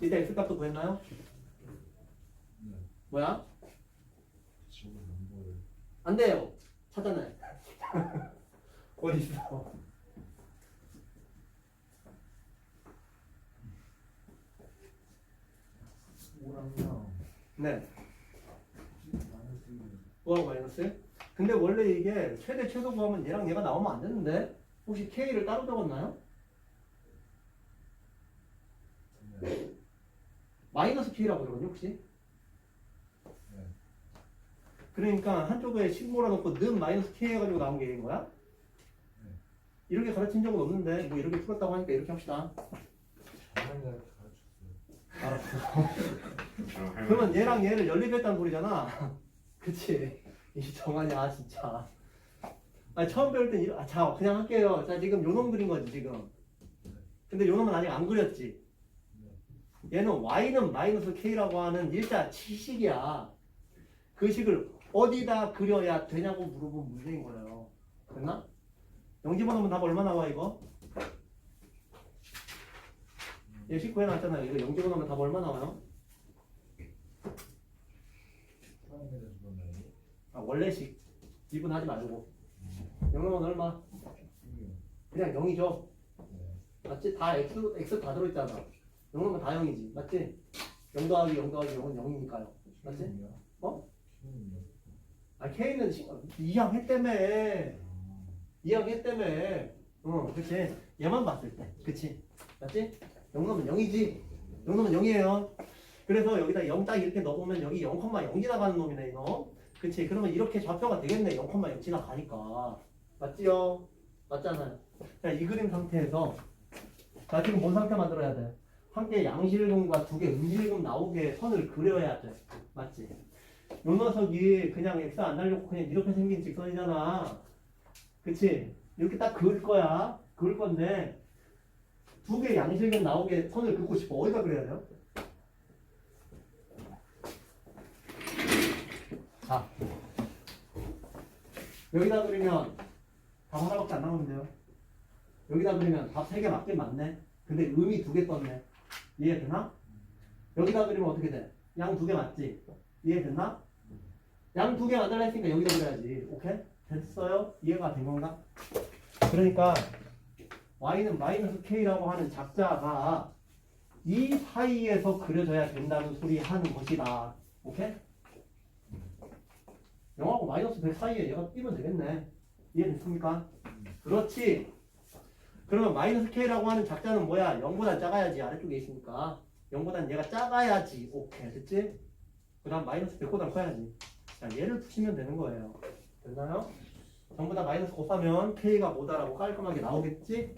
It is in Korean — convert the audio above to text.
이때 x값도 구했나요? 네. 뭐야? 안 돼요. 찾아내. 어디 있어? 네. 뭐하고 마이너스? 근데 원래 이게 최대 최소 구하면 얘랑 얘가 나오면 안 되는데 혹시 k를 따로 적었나요? 네. 마이너스 k라고 그러거든요 혹시? 네. 그러니까 한쪽에 10 몰아놓고 는 마이너스 k 해가지고 나온 게 거야? 네. 이렇게 가르친 적은 없는데 뭐 이렇게 풀었다고 하니까 이렇게 합시다. 알았어. 그러면 얘랑 얘를 연립했다는 소리잖아. 그치? 이 정한이 아 진짜. 아니 처음 배울 땐 이러, 아, 자 그냥 할게요. 자 지금 요 놈 그린 거지 지금. 근데 요 놈은 아직 안 그렸지. 네. 얘는 y는 마이너스 k라고 하는 일자 치식이야. 그 식을 어디다 그려야 되냐고 물어본 문제인 거예요. 됐나? 영집어 놓으면 답 얼마 나와 이거? 얘식 구해놨잖아요. 이거 영집어 놓으면 답 얼마 나와요? 아, 원래식 미분하지 말고 영어는 얼마? 그냥 0이죠 네. 맞지? 다 x, x 다 들어있잖아 영어는 다 0이지 맞지? 0 더하기 0 더하기 0은 0이니까요 맞지? K는요? 어? K는요? 아 K는 2항 했 때문에 아, 2항 했 때문에 어 그치 얘만 봤을 때 그치 맞지? 0 넣으면 0이지 0 넣으면 0이에요 그래서 여기다 0 딱 이렇게 넣어보면 여기 0,0 지나가는 놈이네 이거 그치 그러면 이렇게 좌표가 되겠네 0,0 지나가니까 맞지요? 맞잖아요 자이 그림 상태에서 자 지금 뭔 상태 만들어야 돼? 한 개 양실금과 두 개 음실금 나오게 선을 그려야 돼. 맞지? 요 녀석이 그냥 x 안 달려고 그냥 이렇게 생긴 직선이잖아. 그치? 이렇게 딱 그을 거야. 그을 건데 두 개 양실금 나오게 선을 긋고 싶어. 어디다 그려야 돼요? 자. 여기다 그리면 답 하나밖에 안 나오는데요. 여기다 그리면 답 세 개 맞긴 맞네. 근데 음이 두 개 떴네 이해되나? 여기다 그리면 어떻게 돼? 양 두 개 맞지? 이해됐나? 양 두 개 만들라 했으니까 여기다 그려야지 오케이? 됐어요? 이해가 된 건가? 그러니까 y는 마이너스 k라고 하는 작자가 이 사이에서 그려져야 된다는 소리 하는 것이다 오케이? 0하고 마이너스 100 사이에 얘가 끼면 되겠네 이해됐습니까? 그렇지 그러면 마이너스 k라고 하는 작자는 뭐야? 0보다 작아야지 아래쪽에 있으니까 0보단 얘가 작아야지 오케이 됐지? 그 다음 마이너스 100보다 커야지 자 얘를 푸시면 되는 거예요 됐나요? 전부 다 마이너스 곱하면 k가 뭐다라고 깔끔하게 나오겠지?